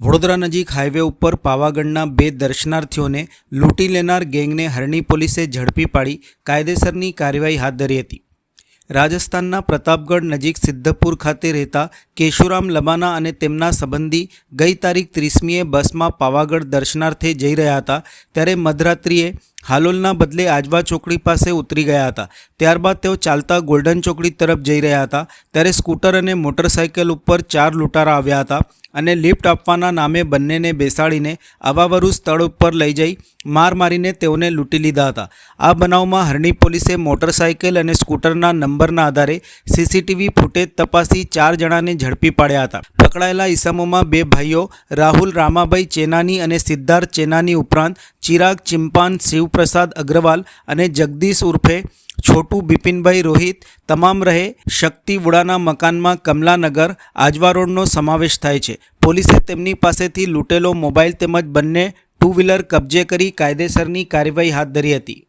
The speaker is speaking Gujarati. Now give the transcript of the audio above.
વડોદરા નજીક હાઈવે ઉપર પાવાગઢના બે દર્શનાર્થીઓને લૂંટી લેનાર ગેંગને હરણી પોલીસે ઝડપી પાડી કાયદેસરની કાર્યવાહી હાથ ધરી હતી. રાજસ્થાનના પ્રતાપગઢ નજીક સિદ્ધપુર ખાતે રહેતા કેશુરામ લબાના અને તેમના સંબંધી ગઈ તારીખ ત્રીસમીએ બસમાં પાવાગઢ દર્શનાર્થે જઈ રહ્યા હતા, ત્યારે મધરાત્રિએ હાલોલના બદલે આજવા ચોકડી પાસે ઉતરી ગયા હતા. ત્યારબાદ તેઓ ચાલતા ગોલ્ડન ચોકડી તરફ જઈ રહ્યા હતા, ત્યારે સ્કૂટર અને મોટરસાઇકલ ઉપર ચાર લૂંટારા આવ્યા હતા. અને લિફ્ટ આપવાના નામે બંનેને બેસાડીને અવાવરુ સ્થળ ઉપર લઈ જઈ માર મારીને તેઓને લૂંટી લીધા હતા. આ બનાવમાં હરણી પોલીસે મોટરસાઇકલ અને સ્કૂટરના નંબરના આધારે સીસીટીવી ફૂટેજ તપાસી ચાર જણાને ઝડપી પાડ્યા હતા. પકડાયેલા ઇસમોમાં બે ભાઈઓ, રાહુલ રામાભાઈ ચેનાની અને સિદ્ધાર્થ ચેનાની ઉપરાંત ચિરાગ ચિમ્પાન શિવપ્રસાદ અગ્રવાલ અને જગદીશ ઉર્ફે છોટુ બિપિનભાઈ રોહિત તમામ રહે શક્તિવુડાના મકાનમાં કમલાનગર, આજવા રોડનો સમાવેશ થાય છે. પોલીસે તેમની પાસેથી લૂંટેલો મોબાઈલ તેમજ બંને ટુ વ્હીલર કબજે કરી કાયદેસરની કાર્યવાહી હાથ ધરી હતી.